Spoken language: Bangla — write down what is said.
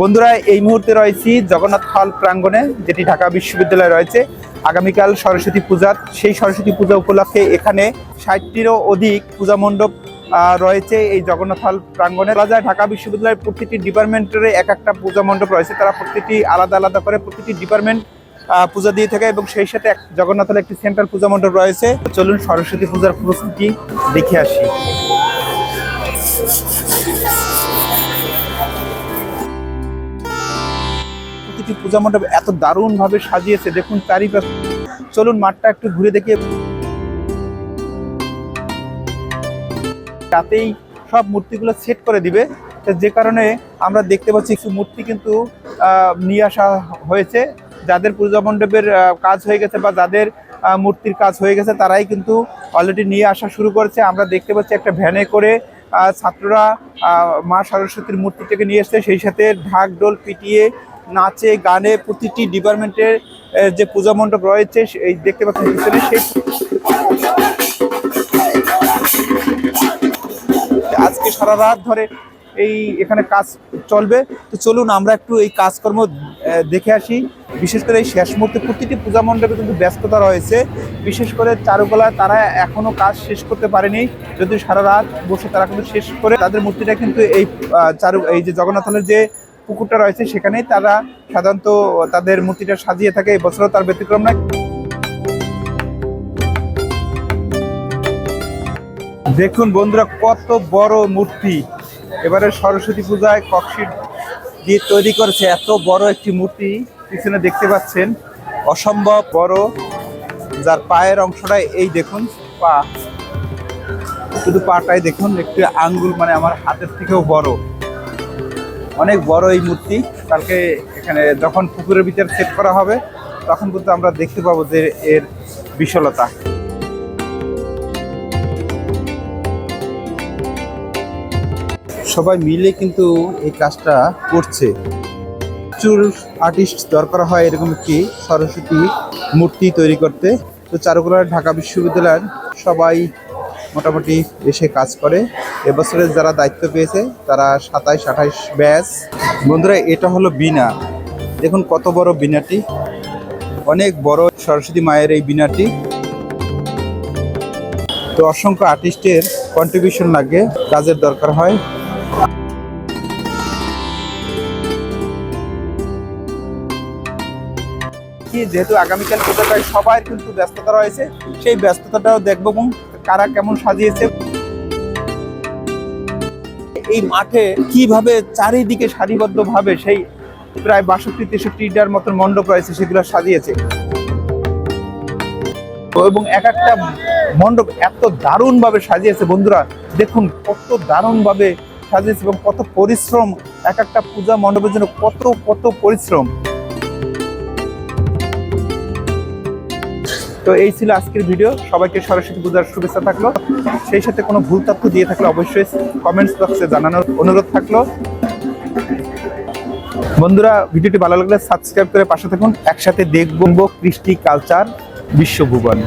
বন্ধুরা, এই মুহূর্তে রয়েছি জগন্নাথ হল প্রাঙ্গণে, যেটি ঢাকা বিশ্ববিদ্যালয়ে রয়েছে। আগামীকাল সরস্বতী পূজা, সেই সরস্বতী পূজা উপলক্ষে এখানে ষাটটিরও অধিক পূজা মণ্ডপ রয়েছে এই জগন্নাথ হল বলা যায়, ঢাকা বিশ্ববিদ্যালয়ের প্রতিটি ডিপার্টমেন্টের এক একটা পূজা মণ্ডপ রয়েছে। তারা প্রতিটি আলাদা আলাদা করে প্রতিটি ডিপার্টমেন্ট পূজা দিয়ে থাকে এবং সেই সাথে এক- জগন্নাথ হলে একটি সেন্ট্রাল পূজা মণ্ডপ রয়েছে। চলুন সরস্বতী পূজার প্রস্তুতি দেখে আসি। প্রতিটি পূজা মণ্ডপ এত দারুণ ভাবে সাজিয়েছে, দেখুন চারিপাশে। চলুন মাঠটা একটু ঘুরে দেখে। তাতেই সব মূর্তিগুলো সেট করে দিবে। যে কারণে আমরা দেখতে পাচ্ছি কিছু মূর্তি কিন্তু নিয়ে আসা হয়েছে। যাদের পূজা মণ্ডপের কাজ হয়ে গেছে বা যাদের মূর্তির কাজ হয়ে গেছে, তারাই কিন্তু অলরেডি নিয়ে আসা শুরু করেছে। আমরা দেখতে পাচ্ছি একটা ভ্যানে করে ছাত্ররা মা সরস্বতীর মূর্তিটাকে নিয়ে এসছে। সেই সাথে ঢাক ডোল পিটিয়ে, নাচে, গানে প্রতিটি ডিপার্টমেন্টের যে পূজা মণ্ডপ রয়েছে এই দেখতে পিছনে সেই আজকে সারা রাত ধরে এই এখানে কাজ চলবে। তো চলুন আমরা একটু এই কাজকর্ম দেখে আসি। বিশেষ করে এই শেষ মুহূর্তে প্রতিটি পূজা মণ্ডপে কিন্তু ব্যস্ততা রয়েছে। বিশেষ করে চারুকলা, তারা এখনও কাজ শেষ করতে পারেনি। যদি সারা রাত বসে তারা কিন্তু শেষ করে, তাদের মূর্তিটা কিন্তু এই চারু, এই যে জগন্নাথনের যে পুকুরটা রয়েছে, সেখানেই তারা সাধারণত তাদের মূর্তিটা সাজিয়ে থাকে। এই বছরও তার ব্যতিক্রম নয়। দেখুন বন্ধুরা, কত বড় মূর্তি। এবারে সরস্বতী পূজায় ককশিট দিয়ে তৈরি করেছে এত বড় একটি মূর্তি পিছনে দেখতে পাচ্ছেন। অসম্ভব বড়। যার পায়ের অংশটা এই দেখুন, পা। শুধু পাটাই দেখুন, একটু আঙ্গুল মানে আমার হাতের থেকেও বড়। অনেক বড় এই মূর্তি। কালকে এখানে যখন পুকুরের ভিতরে সেট করা হবে, তখন কিন্তু আমরা দেখতে পাবো যে এর বিশালতা। সবাই মিলে কিন্তু এই কাজটা করছে। প্রচুর আর্টিস্ট দরকার হয় এরকম একটি সরস্বতী মূর্তি তৈরি করতে। তো চারুকলার ঢাকা বিশ্ববিদ্যালয়ের সবাই মোটামুটি এসে কাজ করে। এবছরে যারা দায়িত্ব পেয়েছে, তারা সাতাইশ, আঠাইশ ব্যাচ। বন্ধুরা, এটা হলো বিনা দেখুন কত বড় বিনাটি অনেক বড় সরস্বতী মায়ের এই বিনাটি তো অসংখ্য আর্টিস্টের কন্ট্রিবিউশন লাগে, কাজের দরকার হয়। যেহেতু আগামীকাল পূজাটায় সবার কিন্তু ব্যস্ততা রয়েছে। সেই ব্যস্ততাটাও দেখব এবং কারা কেমন সাজিয়েছে। এই মাঠে কীভাবে চারিদিকে সারিবদ্ধ ভাবে সেই প্রায় বাষট্টি তেষট্টিটার মতন মণ্ডপ রয়েছে, সেগুলো সাজিয়েছে। এবং এক একটা মণ্ডপ এত দারুণ ভাবে সাজিয়েছে, বন্ধুরা, দেখুন কত দারুণ ভাবে সাজিয়েছে এবং কত পরিশ্রম, এক একটা পূজা মণ্ডপের জন্য কত কত পরিশ্রম। তো এই ছিল আজকের ভিডিও। সবাইকে সরস্বতী পূজার শুভেচ্ছা থাকল। সেই সাথে কোনো ভুল তথ্য দিয়ে থাকলে অবশ্যই কমেন্টস বক্সে জানানোর অনুরোধ থাকল। বন্ধুরা, ভিডিওটি ভালো লাগলে সাবস্ক্রাইব করে পাশে থাকুন। একসাথে দেখব কৃষ্টি কালচার বিশ্বভুবন।